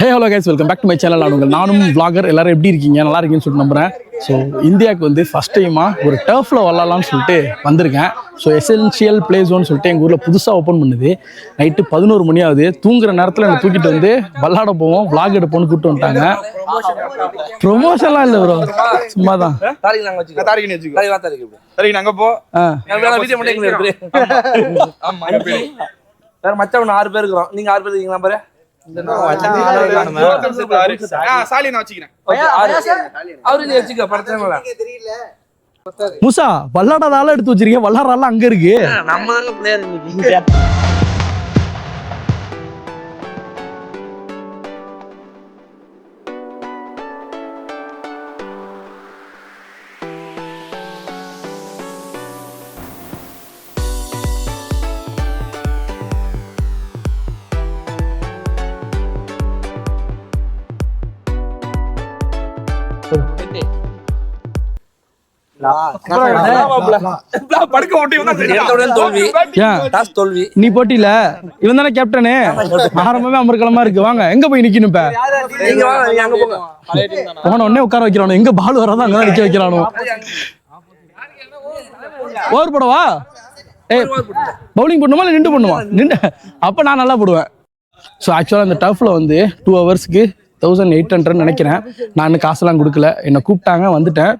Hey hello guys welcome back to my channel நான் உங்கள் நானும் vlogger. எல்லாரும் எப்படி இருக்கீங்க? நல்லா இருக்கீங்கன்னு சொல்லிட்டு நம்புறேன். ஸோ இந்தியாவுக்கு வந்து ஃபஸ்ட் டைமாக ஒரு டர்ஃபில் விளாட்லாம்னு சொல்லிட்டு வந்திருக்கேன். ஸோ எசென்ஷியல் பிளே ஜோன் சொல்லிட்டு எங்கள் ஊரில் புதுசாக ஓப்பன் பண்ணுது. நைட்டு பதினோரு மணி ஆகுது. தூங்குற நேரத்தில் என்னை தூக்கிட்டு வந்து விளாட போவோம் vlog எடுப்போம்னு கூப்பிட்டு வந்துட்டாங்க. ப்ரொமோஷன்லாம் இல்லை ப்ரோ சும்மா தான் வேற மச்சான் ஆறு பேர் இருக்கிறோம். நீங்க ஆறு பேர் இருக்கீங்களா பாரு? முசா ஆளை எடுத்து வச்சிருக்கீங்க. ஆள் அங்கே இருக்கு. நம்ம தோல்வி. ஏன்? டாஸ் தோல்வி. நீ போட்டியில? இவன் தானே கேப்டனு ஆரம்பமே அமர்க்கலமா இருக்கு. வாங்க எங்க போய் நிக்கணும் போன உடனே உட்கார வைக்கிறானு? எங்க பால் வராதோ அங்கதான் நிக்க வைக்கிறானு? ஓவர் போடவா? ஏய் பவுலிங் பண்ணுமா இல்லை நின்று பண்ணுமா நின்று அப்போ நான் நல்லா போடுவேன். ஸோ ஆக்சுவலாக இந்த டஃப்பில் வந்து டூ ஹவர்ஸ்க்கு தௌசண்ட் எயிட் ஹண்ட்ரட் நினைக்கிறேன். நான் இன்னும் காசெல்லாம் கொடுக்கல. என்னை கூப்பிட்டாங்க வந்துட்டேன்.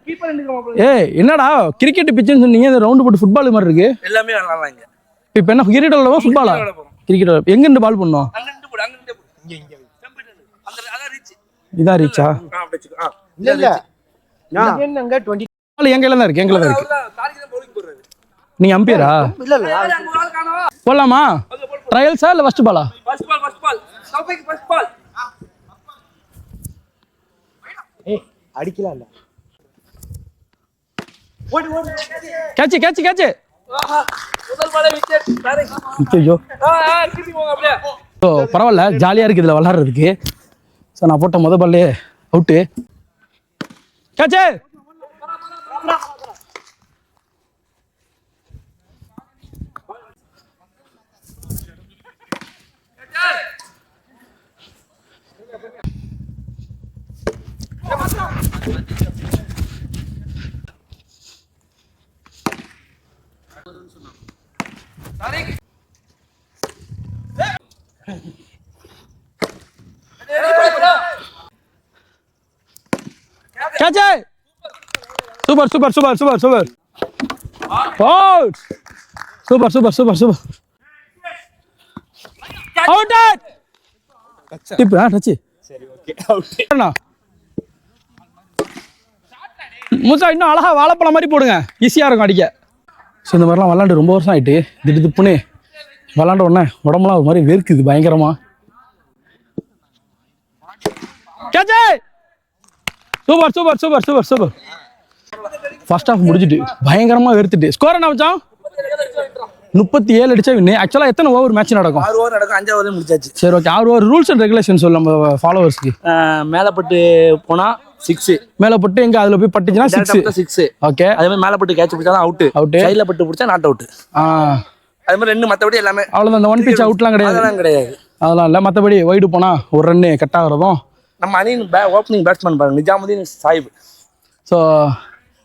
ஏய் என்னடா கிரிக்கெட் பிச்சுன்னு சொன்னீங்க இந்த ரவுண்டு போட்டு ஃபுட்பால் மாதிரி இருக்கு. எல்லாமே இப்போ என்ன கிரிக்கெட் விளாடவா ஃபுட்பாலா கிரிக்கெட் எங்கேருந்து பால் பண்ணோம் அங்க நின்று போடு அங்க நின்று போடு இங்க இங்க. அந்த அதான் ரீச் இதான் ரீச்சா கையில தான் இருக்கு? கையில தான் இருக்கு? நீங்க அம்பியரா? போடலாமா? ட்ரையல்ஸா இல்லை ஃபர்ஸ்ட் பாலா first ball first ball சௌபிக்கு first ball catch catch catch ஆஹா முதல் பாலே விக்கெட் தாரிக் ஐயோ ஆ ஆ திருப்பி போங்க அப்படியே. ஸோ பரவாயில்ல. ஜாலியாக இருக்குது இதில் விளாட்றதுக்கு. ஸோ நான் போட்ட முத பால்லே out catch Tariq catch super super super super super out super super super super out tip ஆ டச்சு சரி ஓகே அவுட் மூசா இன்னும் அழகா வாழைப்பழம் மாதிரி போடுங்க. ஈஸியாக இருக்கும் அடிக்க. ஸோ இந்த மாதிரிலாம் விளாண்டு ரொம்ப வருஷம் ஆயிட்டு திடு திப்புன்னு விளாண்ட உடனே உடம்புலாம் ஒரு மாதிரி வேர்க்குது பயங்கரமா. கேட்சே super super super super super first half முடிஞ்சிட்டு பயங்கரமா வெறுத்துட்டு. ஸ்கோர் என்ன வச்சான் முப்பத்தி ஏழு அடிச்சா வின்னு ஆக்சுவலாக எத்தனை ஓவர் மேட்ச் நடக்கும்? ஆறு ஓவர் நடக்கும். அஞ்சாவது ஓவர் முடிச்சாச்சு சரி ஓகே ஆறு ஓவர் ரூல்ஸ் அண்ட் ரெகுலேஷன் சொல்லு நம்ம ஃபாலோவர்ஸ்க்கு மேலப்பட்டு போனா சிக்ஸ் மேலே பட்டு எங்க அதில் போய் பட்டுச்சுன்னா சிக்ஸ் சிக்ஸ் ஓகே அதே மாதிரி மேலப்பட்டு கேட்ச் பிடிச்சா அவுட் Out. கையில பட்டு பிடிச்சா நாட் அவுட் ஆ. அதே மாதிரி ரெண்டு மத்தபடி எல்லாமே அவ்வளோதான் அந்த ஒன் பிச் அவுட்லாம் கிடையாது. கிடையாது. அதெல்லாம் இல்லை. மற்றபடி வைடு போனா ஒரு ரன்னு கட் ஆகிறதும். நம்ம அணியின் ஓப்பனிங் பேட்ஸ்மேன் பாருங்க. நிஜாமுதீன் சாஹிப். ஸோ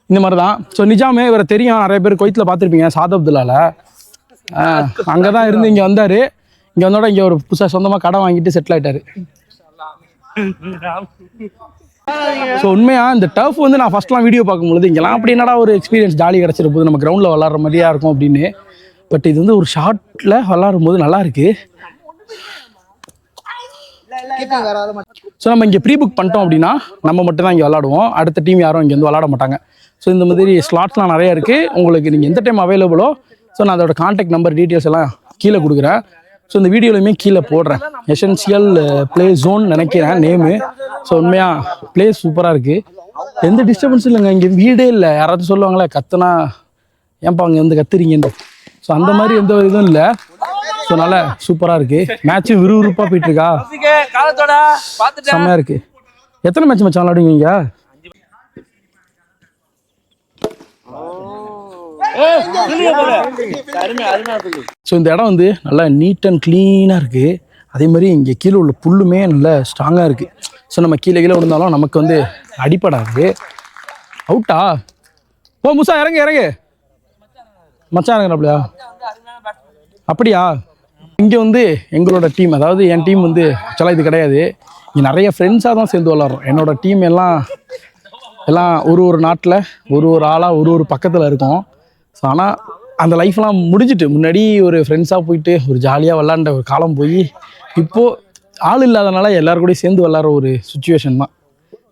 இந்த மாதிரி தான் ஸோ நிஜாமே இவரை தெரியும். நிறைய பேர் கொய்த்தில் பார்த்துருப்பீங்க சாதப்துல்லால அங்கே தான் இருந்து இங்கே வந்தார். இங்கே வந்தோட இங்கே ஒரு புதுசாக சொந்தமாக கடை வாங்கிட்டு செட்டில் ஆயிட்டாரு. ஸோ உண்மையா இந்த டர்ஃப் வந்து நான் ஃபர்ஸ்ட்லாம் வீடியோ பார்க்கும்பொழுது இங்கெல்லாம் அப்படி என்னடா ஒரு எக்ஸ்பீரியன்ஸ் ஜாலி கிடச்சிரு போது நம்ம கிரவுண்டில் விளாட்ற மாதிரியா இருக்கும் அப்படின்னு. பட் இது வந்து ஒரு ஷார்ட்டில் விளாடும் போது நல்லா இருக்கு. ஸோ நம்ம இங்கே ப்ரீ புக் பண்ணிட்டோம் அப்படின்னா நம்ம மட்டும் தான் இங்கே விளாடுவோம். அடுத்த டீம் யாரும் இங்கே வந்து விளாட மாட்டாங்க. ஸோ இந்த மாதிரி ஸ்லாட்ஸ்லாம் நிறைய இருக்குது உங்களுக்கு நீங்கள் எந்த டைம் அவைலபிளோ ஸோ நான் அதோட காண்டாக்ட் நம்பர் டீட்டெயில்ஸ் எல்லாம் கீழே கொடுக்குறேன். ஸோ இந்த வீடியோலையுமே கீழே போடுறேன். எசென்சியல் ப்ளே ஜோன் நினைக்கிறேன் நேமு ஸோ உண்மையாக ப்ளே சூப்பராக இருக்குது எந்த டிஸ்டர்பன்ஸும் இல்லைங்க இங்கே வீடே இல்லை. யாராச்சும் சொல்லுவாங்களே கத்துனா ஏன்பா அங்கே வந்து கத்துறீங்கன்னு? ஸோ அந்த மாதிரி எந்த ஒரு இதுவும் இல்லை. ஸோ நல்லா சூப்பராக இருக்குது மேட்ச்சும் விறுவிறுப்பாக போயிட்டு இருக்கா? காலத்தோட பாத்துட்டேன் செம்மையா இருக்கு. எத்தனை மேட்ச் மச்சான் விளாடுவீங்க? ஸோ இந்த இடம் வந்து நல்லா நீட் அண்ட் க்ளீனாக இருக்குது அதே மாதிரி இங்கே கீழே உள்ள புல்லுமே நல்ல ஸ்ட்ராங்காக இருக்குது ஸோ நம்ம கீழே கீழே விழுந்தாலும் நமக்கு வந்து அடிப்படாது அவுட்டா ஓ முசா இறங்கு இறங்கு. மச்சான் இறங்குறாப்லையா? அப்படியா? இங்கே வந்து எங்களோட டீம் அதாவது என் டீம் வந்து ஆக்சுவலாக இது கிடையாது. இங்கே நிறைய ஃப்ரெண்ட்ஸாக தான் சேர்ந்து விளாட்றோம். என்னோடய டீம் எல்லாம் எல்லாம் ஒரு ஒரு நாட்டில் ஒரு ஒரு ஆளாக ஒரு ஒரு பக்கத்தில் இருக்கோம். ஸோ ஆனால் அந்த லைஃப்லாம் முடிஞ்சிட்டு முன்னாடி ஒரு ஃப்ரெண்ட்ஸாக போயிட்டு ஒரு ஜாலியாக விளாண்ட ஒரு காலம் போய் இப்போது ஆள் இல்லாதனால எல்லோரும் கூடயும் சேர்ந்து விளாட்ற ஒரு சுச்சுவேஷன் தான்.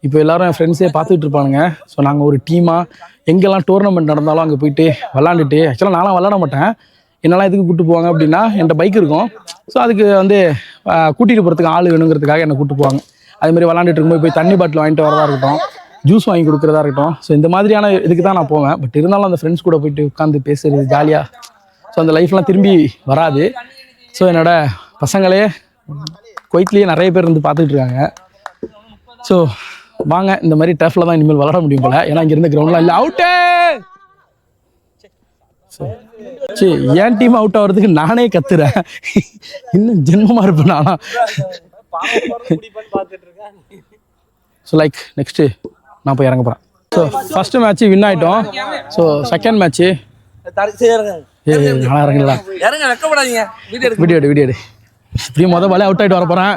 இப்போ எல்லாரும் என் ஃப்ரெண்ட்ஸே பார்த்துட்டு இருப்பானுங்க. ஸோ நாங்கள் ஒரு டீமாக எங்கெல்லாம் டோர்னமெண்ட் நடந்தாலும் அங்கே போயிட்டு விளாண்டுட்டு ஆக்சுவலாக நானும் விளாட மாட்டேன். என்னெல்லாம் எதுக்கு கூப்பிட்டு போவாங்க அப்படின்னா என்கிட்ட பைக் இருக்கும். ஸோ அதுக்கு வந்து கூட்டிகிட்டு போகிறதுக்கு ஆள் வேணுங்கிறதுக்காக என்னை கூப்பிட்டு போவாங்க. அதே மாதிரி விளாண்டுட்டு இருக்கும்போது போய் தண்ணி பாட்டில் வாங்கிட்டு வரதா இருக்கட்டும். ஜூஸ் வாங்கி கொடுக்குறதா இருக்கட்டும். ஸோ இந்த மாதிரியான இதுக்கு தான் நான் போவேன். பட் இருந்தாலும் அந்த ஃப்ரெண்ட்ஸ் கூட போயிட்டு உட்காந்து பேசுறது ஜாலியாக ஸோ அந்த லைஃப்லாம் திரும்பி வராது. ஸோ என்னோட பசங்களே குவைத்லேயே நிறைய பேர் வந்து பார்த்துட்டு இருக்காங்க. ஸோ வாங்க இந்த மாதிரி டஃப்பில் தான் இனிமேல் விளாட முடியும் போல. ஏன்னா இங்கே இருந்த கிரவுண்ட்லாம் இல்லை. அவுட்டு சரி என் டீம் அவுட் ஆகிறதுக்கு நானே கத்துறேன். இன்னும் ஜென்மமாக இருப்பேன் நானா. ஸோ லைக் நெக்ஸ்ட்டு நான் போய் இறங்க போகிறேன் ஸோ ஃபஸ்ட்டு மேட்ச்சு வின் ஆகிட்டோம் ஸோ செகண்ட் மேட்ச்சு ஏ நான் இறங்கல இறங்க வீடியோ வீடியோ எடு வீடியோ எடு. மொதல் பாலே அவுட் ஆகிட்டு வர போகிறேன்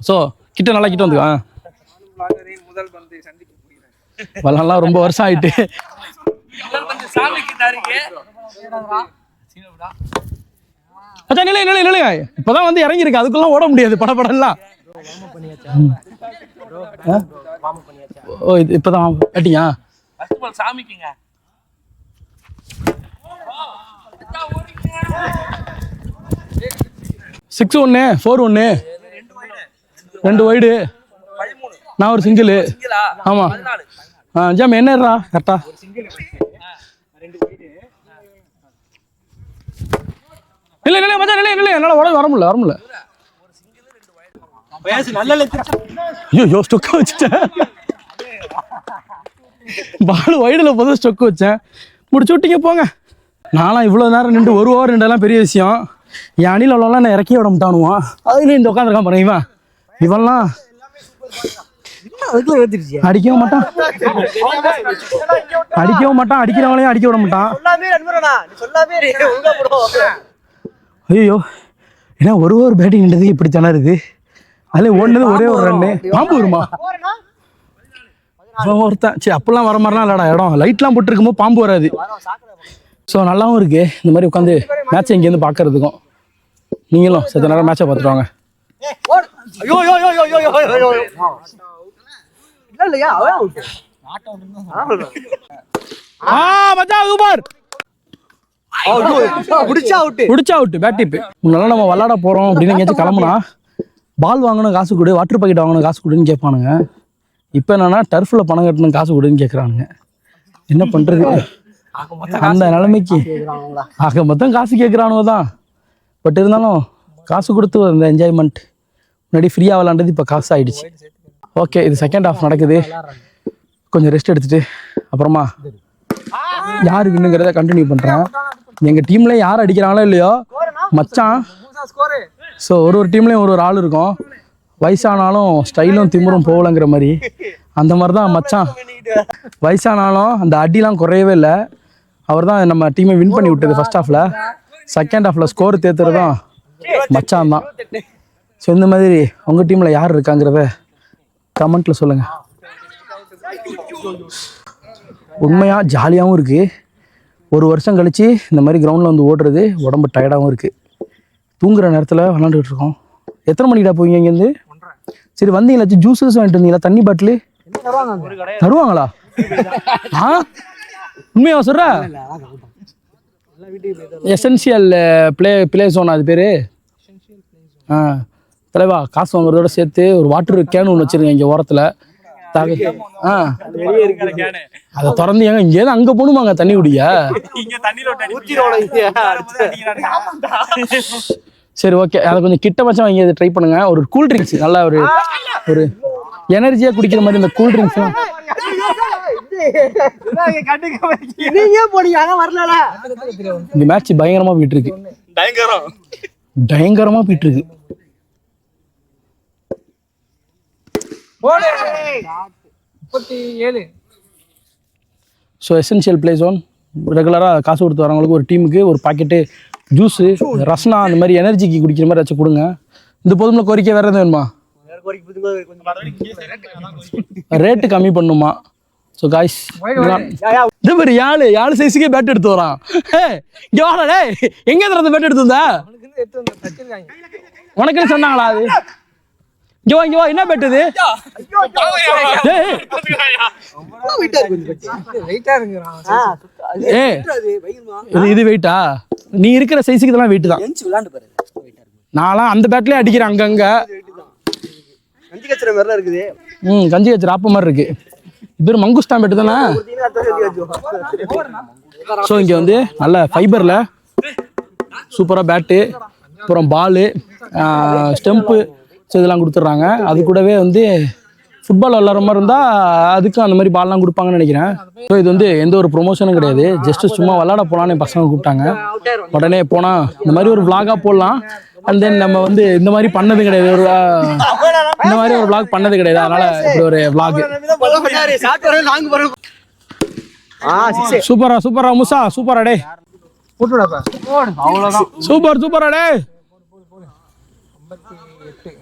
ஸோ கிட்ட நல்லா கிட்ட வந்துக்கா வளம்லாம் ரொம்ப வருஷம் ஆயிட்டு. கொஞ்சம் நிலை நிலை நிலை இப்போதான் வந்து இறங்கியிருக்கு. அதுக்குள்ள ஓட முடியாது படப்படம்லாம் ஓ இது இப்போதான் கட்டியா சாமிக்குங்க சிக்ஸ் ஒன்று ஃபோர் ஒன்று ரெண்டு ஒய்டு நான் ஒரு சிங்கிள் ஆமாம் ஆ ஜாம் என்னடா கரெக்டா இல்லை இல்லை மச்சான் இல்லை இல்லை என்னால் உடம்பு வர முடியல வர முடியல ஐயோ யோ ஸ்டொக்க வச்சுட்டேன். பால் வைடில் போதும் ஸ்டொக்கு வச்சேன். முடிச்சு விட்டீங்க போங்க. நான்லாம் இவ்வளோ நேரம் நின்று ஒரு ஓவர் ரெண்டெல்லாம் பெரிய விஷயம். என் அணியில் உள்ளவங்களாம் நான் இறக்கி விட மாட்டானுவான் அதுலேயும் இந்த உட்காந்துருக்கான் பாருங்க இவன். இவன்லாம் அடிக்கவும் மாட்டான். அடிக்கவும் மாட்டான் அடிக்கிறவங்களையும் அடிக்க விட மாட்டான். ஐயோ ஏன்னா ஒரு ஒரு பேட்டிங் நின்றது இப்படி திணறுது. அதில் ஓடுனது ஒரே ஒரு ரன்னு பாம்பு வருமா? ஒருத்தன். சரி அப்பெல்லாம் வர மாதிரிலாம் இல்லடா இடம். லைட்லாம் போட்டுருக்கும்போது பாம்பு வராது. ஸோ நல்லாவும் இருக்கு. இந்த மாதிரி உட்காந்து மேட்ச் இங்கேருந்து பார்க்கறதுக்கும். நீங்களும் செத்த நேரம் மேட்சை பார்த்துட்டு வாங்க. முடிச்சா முன்னால நம்ம விளாட போகிறோம் அப்படின்னு எங்கேயாச்சும் கிளம்புனா பால் வாங்கணும் காசு கொடு வாட்டர் பாக்கெட் வாங்கணும் காசு கொடுன்னு கேட்பானுங்க. இப்போ என்னன்னா டர்ஃபில் பணம் கட்டணும் காசு கொடுன்னு கேட்குறானுங்க என்ன பண்ணுறது அந்த நிலைமைக்கு ஆக மொத்தம் காசு கேட்குறானுவ தான். பட் இருந்தாலும் காசு கொடுத்து அந்த என்ஜாய்மெண்ட் முன்னாடி ஃப்ரீயாக விளாண்டது இப்போ காசு ஆகிடுச்சு ஓகே இது செகண்ட் ஹாஃப் நடக்குது. கொஞ்சம் ரெஸ்ட் எடுத்துட்டு அப்புறமா யார் வின்னுங்கிறத கண்டினியூ பண்ணுறேன் எங்கள் டீமில் யார் அடிக்கிறாங்களோ இல்லையோ மச்சான். ஸோ ஒரு ஒரு டீம்லேயும் ஒரு ஒரு ஆள் இருக்கும். வயசானாலும் ஸ்டைலும் திமுறும் போகலங்கிற மாதிரி. அந்த மாதிரி தான் மச்சான். வயசானாலும் அந்த அடிலாம் குறையவே இல்லை. அவர் தான் நம்ம டீமை வின் பண்ணி விட்டது ஃபர்ஸ்ட் ஹாஃபில் செகண்ட் ஹாஃபில் ஸ்கோர் தேத்துறது தான் மச்சான் தான் ஸோ இந்த மாதிரி உங்கள் டீமில் யார் இருக்காங்கிறத கமெண்ட்டில் சொல்லுங்கள் உண்மையாக ஜாலியாகவும் இருக்குது ஒரு வருஷம் கழித்து இந்த மாதிரி கிரவுண்டில் வந்து ஓடுறது உடம்பு டயர்டாகவும் இருக்குது தூங்குற நேரத்தில் விளாண்டுட்டு இருக்கோம். எத்தனை மணிக்கா போவீங்க இங்கேருந்து? சரி வந்தீங்களா ஜூஸஸ் வாங்கிட்டு வந்தீங்களா? தண்ணி பாட்டிலு தருவாங்களா ஆ? உண்மையா சொல்ற? எசென்சியல் ப்ளே ப்ளே ஜோன் அது பேர். ஆ தலைவா காசு வாங்குறதோட சேர்த்து ஒரு வாட்டர் கேன் ஒன்று வச்சிருங்க இங்கே ஓரத்தில். ஆ. அதை திறந்து ஏங்க இங்கேருந்து அங்கே போகணுமாங்க தண்ணி குடிக்க? சரி ஓகே அதை கொஞ்சம் கிட்ட பச்சம் வாங்கி அதை ட்ரை பண்ணுங்க. ஒரு கூல் ட்ரிங்க்ஸ் நல்லா ஒரு ஒரு எனர்ஜியாக குடிக்கிற மாதிரி இந்த கூல் ட்ரிங்க்ஸ்லாம் வரலடா இந்த மேட்ச் பயங்கரமாக போயிட்டு இருக்கு பயங்கரம் பயங்கரமாக போயிட்டு இருக்கு ஸோ எசென்ஷியல் பிளே ஜோன் ரெகுலராக காசு கொடுத்து வரவங்களுக்கு ஒரு டீமுக்கு ஒரு பாக்கெட்டு ஜூஸு ரஸ்னா அந்த மாதிரி எனர்ஜிக்கு குடிக்கிற மாதிரி வச்சு கொடுங்க. இந்த போதும்ல கோரிக்கை வேறு எதுவும் வேணுமா? ரேட்டு கம்மி பண்ணுமா? ஸோ காய்ஸ் இது மாதிரி யாழ் யாழ் சைஸுக்கே பேட் எடுத்து வரான். ஹே இங்கே வாடா டேய். எங்கே இருந்து பேட் எடுத்து வந்தா? உனக்குன்னு சொன்னாங்களா அது? இங்கே வா இங்கே வா என்ன பேட் இது ஏய், வெயிட்டா இருக்கிறான் ஏய். இது இது வெயிட்டா நீ இருக்கிற சைஸுக்கு இதெல்லாம் வெயிட் தான். விளாண்டு பாரு நான்லாம் அந்த பேட்லயே அடிக்கிறேன் அங்கங்க கஞ்சி கச்சுற மாதிரிலாம் இருக்குது. ம் கஞ்சி வச்சு ஆப்ப மாதிரி இருக்கு. இது ஒரு மங்குஸ்தான் பேட்டு தானே ஸோ இங்கே வந்து நல்ல ஃபைபரில் சூப்பராக பேட்டு அப்புறம் பாலு ஸ்டெம்ப்பு ஸோ இதெல்லாம் கொடுத்துட்றாங்க. அது கூடவே வந்து ஃபுட்பால் விளாட்ற மாதிரி இருந்தால் அதுக்கும் அந்த மாதிரி பால்லாம் கொடுப்பாங்கன்னு நினைக்கிறேன். ஸோ இது வந்து எந்த ஒரு ப்ரொமோஷனும் கிடையாது. ஜஸ்ட் சும்மா விளாட போகலான்னு என் பசங்க கூப்பிட்டாங்க. உடனே போனால் இந்த மாதிரி ஒரு vlog-ஆ போடலாம். அண்ட் தென் நம்ம வந்து இந்த மாதிரி பண்ணது கிடையாது. ஒரு இந்த மாதிரி ஒரு vlog பண்ணது கிடையாது. அதனால இப்படி ஒரு சிக்ஸ் சூப்பரா சூப்பரா முசா. சூப்பரா டே சூப்பர் சூப்பரா டே ஐம்பத்தி எட்டு போதா ரெண்டு பால் ரெண்டு பால்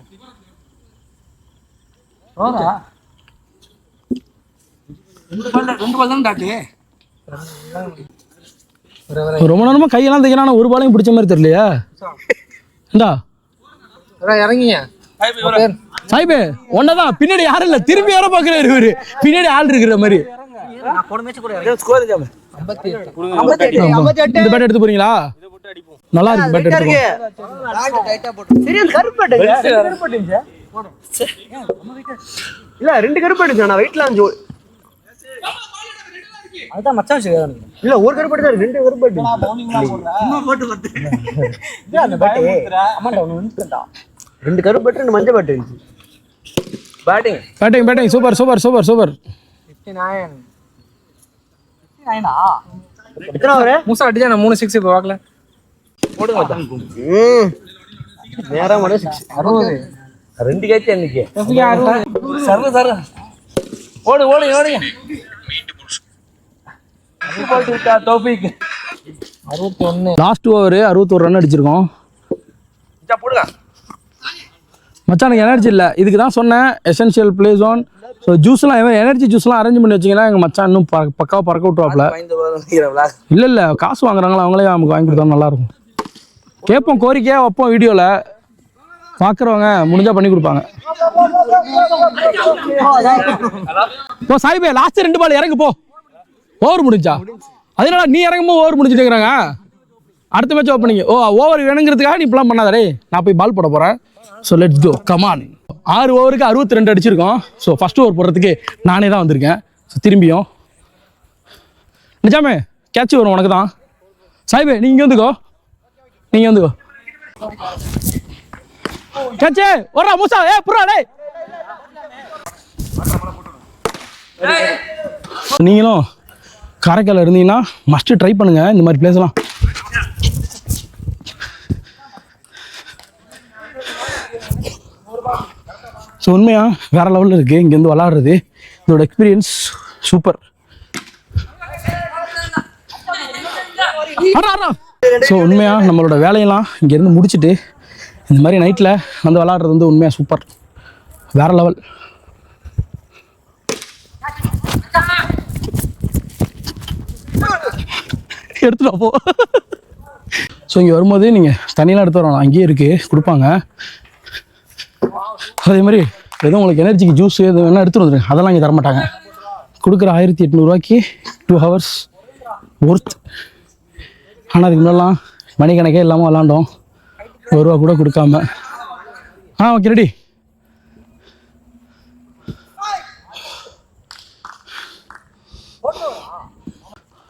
தான் டாட்டு ரொம்ப நேரமா கையெல்லாம் தைக்கிறான் ஒரு பாலையும் பிடிச்ச மாதிரி தெரியலையா? இந்தா. இறங்கிங்க. சாய்பே ஒன்னதான் பின்னாடி யாரும் இல்ல திரும்பி யாரோ பாக்குறாரு இவரு. பின்னாடி ஆள் இருக்கிற மாதிரி. இந்த பேட் எடுத்து போறீங்களா? நல்லா இருக்கு பேட் எடுத்து இல்ல ரெண்டு கருப்பாட்டு நான் வெயிட்ல அஞ்சு அதான் மச்சான் செய்யாத இல்ல ஒரு கருப்பாட்டு தான் இருக்கு, ரெண்டு கருப்பாட்டு இல்ல, அந்த பேட்டு ஆமாண்டா ஒன்னு வந்துட்டா ரெண்டு ரெண்டு மஞ்சள் பாட்டு இருந்துச்சு. Batting batting batting super super super super fifty nine எத்தனை அவரு மூசா அடிச்சா நான் மூணு சிக்ஸ் இப்போ பார்க்கல போடுங்க மச்சான். நேரா ரெண்டு கேட்ச் அன்னைக்கு. சர்வ சர்வ. ஓடு ஓடு ஓடுங்க தோபிக் அறுபத்தி ஒன்று லாஸ்ட் ஓவர் அறுபத்தோரு ரன் அடிச்சிருக்கோம். போடுங்க. மச்சான் எனக்கு எனர்ஜி இல்லை. இதுக்கு தான் சொன்னேன் எசென்ஷியல் பிளே ஜோன் ஸோ ஜூஸ்லாம் எனர்ஜி ஜூஸ்லாம் அரேஞ்ச் பண்ணி வச்சிங்கன்னா எங்கள் மச்சான் இன்னும் ப பக்காவாக பறக்க விட்டுவாப்ல இல்லை இல்லை காசு வாங்குறாங்களா அவங்களே நமக்கு வாங்கி கொடுத்தா நல்லாயிருக்கும் கேட்போம் கோரிக்கையாக வைப்போம் வீடியோவில் பார்க்குறவங்க முடிஞ்சா பண்ணி கொடுப்பாங்க. ஓ சாய்பே லாஸ்ட் ரெண்டு பால் இறங்கு போ. ஓவர் முடிஞ்சா? அதனால நீ இறங்கும்போது ஓவர் முடிஞ்சுட்டுங்கிறாங்க அடுத்த மேட்ச் ஓப்பனிங் ஓ ஓவர் வேணுங்கிறதுக்காக நீ இப்பெல்லாம் பண்ணாத நான் போய் பால் போட போகிறேன் ஸோ லெட்ஸ் கோ கமான் ஆறு ஓவருக்கு அறுபத்தி ரெண்டு அடிச்சிருக்கோம். ஸோ ஃபர்ஸ்ட் ஓவர் போடுறதுக்கு நானே தான் வந்திருக்கேன். ஸோ திரும்பியும். நிஜாமே கேட்ச் வரும் உனக்கு தான் சாய்பே நீங்கள் வந்துக்கோ. நீங்கள் வந்துக்கோ. சச்சே வரா மூசா ஏ புறா டேய். நீங்களும் காரைக்கால் இருந்தீங்கன்னா மஸ்ட்டு ட்ரை பண்ணுங்க இந்த மாதிரி பிளேஸ்லாம் ஸோ உண்மையா வேற லெவலில் இருக்குது இங்கேருந்து விளாடுறது. இதோட எக்ஸ்பீரியன்ஸ் சூப்பர் ஸோ உண்மையா நம்மளோட வேலையெல்லாம் இங்கேருந்து முடிச்சுட்டு இந்த மாதிரி நைட்டில் வந்து விளாட்றது வந்து உண்மையாக சூப்பர் வேற லெவல் எடுத்துட்டு போ. ஸோ இங்கே வரும்போது நீங்கள் தண்ணியெலாம் எடுத்து வரணும். அங்கேயே இருக்குது கொடுப்பாங்க. அதே மாதிரி எதுவும் உங்களுக்கு எனர்ஜிக்கு ஜூஸ் எது வேணால் எடுத்துகிட்டு வந்துடுங்க அதெல்லாம் இங்கே தரமாட்டாங்க. கொடுக்குற ஆயிரத்தி எட்நூறுவாய்க்கு டூ ஹவர்ஸ் ஒர்த் ஆனால் அதுக்கு முன்னெல்லாம் மணிக்கணக்கே இல்லாமல் விளாண்டோம். ஒரு ரூபா கூட கொடுக்காம. ஆ ஓகே ரெடி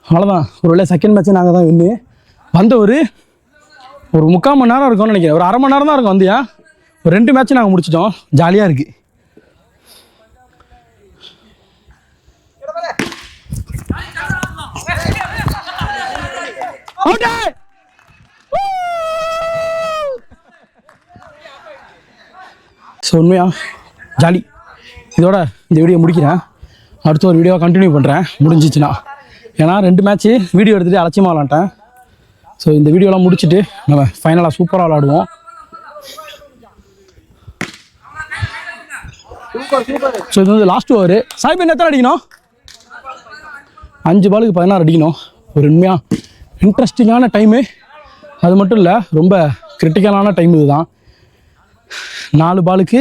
அவ்வளோதான் ஒரு வேலை செகண்ட் மேட்ச்சே நாங்கள் தான் வின்னு வந்த ஒரு ஒரு முக்கால் மணி நேரம் இருக்கும்னு நினைக்கிறேன். ஒரு அரை மணி நேரம் தான் இருக்கும் வந்தியா? ஒரு ரெண்டு மேட்ச் நாங்கள் முடிச்சிட்டோம். ஜாலியாக இருக்குது Okay! ஸோ உண்மையா? ஜாலி. இதோட இந்த வீடியோ முடிக்கிறேன். அடுத்த ஒரு வீடியோ கண்டினியூ பண்ணுறேன் முடிஞ்சிச்சுன்னா. ஏன்னா ரெண்டு மேட்ச்சு வீடியோ எடுத்துகிட்டு அலட்சியமாக விளாண்டேன். ஸோ இந்த வீடியோலாம் முடிச்சுட்டு நம்ம ஃபைனலாக சூப்பராக விளாடுவோம். ஸோ இது வந்து லாஸ்ட் ஓவர் சாய்பன் எத்தனை அடிக்கணும்? அஞ்சு பாலுக்கு பதினாறு அடிக்கணும். ஒரு உண்மையாக இன்ட்ரெஸ்டிங்கான டைமு அது மட்டும் இல்லை ரொம்ப கிரிட்டிக்கலான டைம் இதுதான். நாலு பாலுக்கு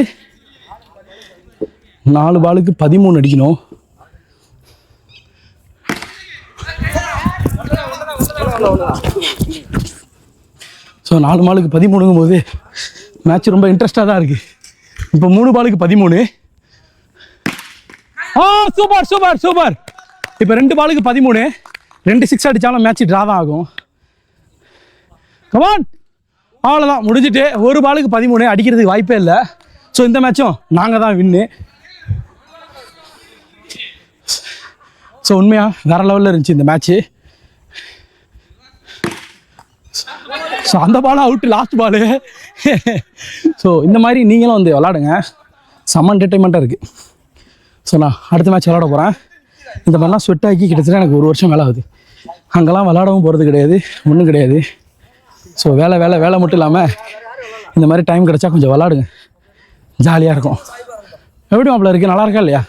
நாலு பாலுக்கு பதிமூணு அடிக்கணும். ஸோ நாலு பாலுக்கு பதிமூணுங்கும் போது மேட்ச் ரொம்ப இன்ட்ரெஸ்டாக தான் இருக்குது இப்போ மூணு பாலுக்கு பதிமூணு. ஆ சூப்பர் சூப்பர் சூப்பர் இப்போ ரெண்டு பாலுக்கு பதிமூணு. ரெண்டு சிக்ஸ் அடித்தாலும் மேட்ச் ட்ரா தான் ஆகும் கமான் அவ்வளோதான் முடிஞ்சிட்டு ஒரு பாலுக்கு பதிமூணு அடிக்கிறதுக்கு வாய்ப்பே இல்லை. ஸோ இந்த மேட்சும் நாங்கள் தான் வின்னு ஸோ உண்மையாக வேற லெவலில் இருந்துச்சு இந்த மேட்ச்சு ஸோ அந்த பாலும் அவுட்டு லாஸ்ட் பாலு ஸோ இந்த மாதிரி நீங்களும் வந்து விளாடுங்க செம்ம என்டர்டைன்மெண்ட்டாக இருக்குது ஸோ நான் அடுத்த மேட்ச் விளாட போகிறேன் இந்த மாதிரிலாம் ஸ்வெட் ஆக்கி கிட்டத்தட்ட எனக்கு ஒரு வருஷம் வேலை ஆகுது. அங்கெல்லாம் விளாடவும் போகிறது கிடையாது. ஒன்றும் கிடையாது. ஸோ வேலை வேலை வேலை மட்டும் இல்லாமல் இந்த மாதிரி டைம் கிடச்சா கொஞ்சம் விளாடுங்க. ஜாலியாக இருக்கும். எப்படி மாப்பிள்ள இருக்குது நல்லா இருக்கா இல்லையா?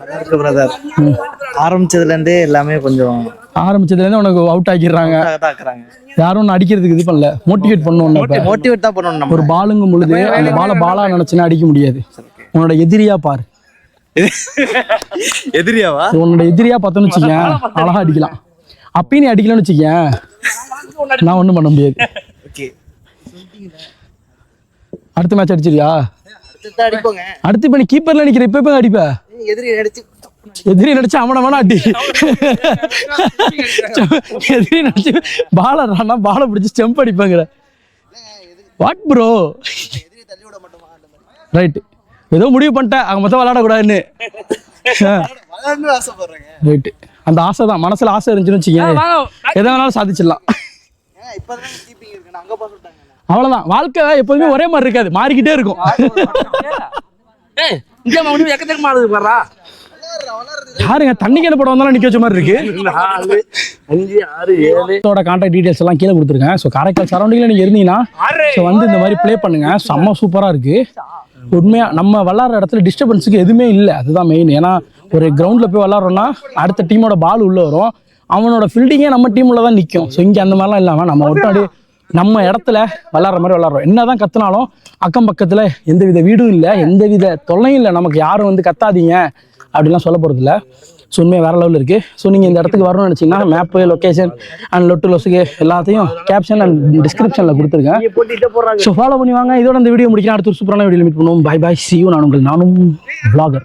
நல்லா இருக்கு பிரதர் ஆரம்பிச்சதுல இருந்தே எல்லாமே கொஞ்சம் ஆரம்பிச்சதுலேருந்து உனக்கு அவுட் ஆக்கிடுறாங்க. யாரும் ஒன்று அடிக்கிறதுக்கு இது பண்ணல. மோட்டிவேட் பண்ணுவோம் இப்போ மோட்டிவேட் தான் பண்ணணும் நம்ம. ஒரு பாலுங்கும் பொழுது அந்த பாலை பாலா நினைச்சுன்னா அடிக்க முடியாது. உன்னோட எதிரியா பாரு. எதிரியாவா? உன்னோட எதிரியா பார்த்தோன்னு வச்சுக்கேன் அழகா அடிக்கலாம். அப்பயும் நீ அடிக்கலன்னு வச்சுக்கேன் நான் ஒன்றும் பண்ண முடியாது. ஓகே. அடுத்த மேட்ச் அடிச்சிருயா அடுத்து இப்போ நீ கீப்பர்ல நிக்கிற இப்போ இப்போ அடிப்ப? எதிரி அடிச்சு எதிரி நடிச்சு அவனை வேணா அடி. எதிரி நடிச்சு பாலை நான் பாலை பிடிச்சி ஸ்டெம்ப் அடிப்பாங்கிற வாட் ப்ரோ ரைட்டு ஏதோ முடிவு பண்ணிட்டேன். அங்கே மொத்தம் விளையாடக்கூடாதுன்னு. ரைட்டு அந்த ஆசை தான். மனசுல ஆசை இருந்துச்சுன்னு வச்சுக்கேன் எதை வேணாலும் சாதிச்சிடலாம். அவ்வளவுதான். வாழ்க்கை எப்போதுமே ஒரே மாதிரி இருக்காது. மாறிக்கிட்டே இருக்கும். யாருங்க? தண்ணி கேன படம் வந்தாலும் நிக்க வச்ச மாதிரி இருக்கு. அஞ்சு ஆறு கான்டாக்ட் டீடைல்ஸ் எல்லாம் கீழே கொடுத்துருக்கேன். ஸோ காரைக்கால் சரௌண்டிங்கில் நீங்கள் இருந்தீங்கன்னா ஸோ வந்து இந்த மாதிரி ப்ளே பண்ணுங்க. செம்ம சூப்பராக இருக்கு. உண்மையா நம்ம விளாட்ற இடத்துல டிஸ்டர்பன்ஸுக்கு எதுவுமே இல்லை. அதுதான் மெயின் ஏன்னா ஒரு கிரவுண்டில் போய் விளாட்றோம்னா அடுத்த டீமோட பால் உள்ள வரும். அவனோட ஃபீல்டிங்கே நம்ம டீமில் தான் நிற்கும் ஸோ இங்கே அந்த மாதிரிலாம் இல்லாமல் நம்ம அப்படியே? நம்ம இடத்துல விளாட்ற மாதிரி விளாட்றோம். என்னதான் கத்துனாலும் அக்கம் பக்கத்தில் எந்தவித வீடும் இல்லை எந்தவித தொல்லையும் இல்லை. நமக்கு யாரும் வந்து கத்தாதீங்க அப்படிலாம் சொல்ல போகிறது இல்லை ஸோ உண்மையாக வேறு லெவலில் இருக்குது ஸோ நீங்கள் இந்த இடத்துக்கு வரணும்னு நினச்சிங்கன்னா மேப்பு லொக்கேஷன் அண்ட் லொட்டு லொசுக்கு எல்லாத்தையும் கேப்ஷன் அண்ட் டிஸ்கிரிப்ஷனில் கொடுத்துருக்கேன். ஸோ ஃபாலோ பண்ணி வாங்க. இதோட இந்த வீடியோ முடிக்கலாம் அடுத்த ஒரு சூப்பரான வீடியோ மீட் பண்ணுவோம். பை பை சி நான் உங்கள் நானும் vlogger.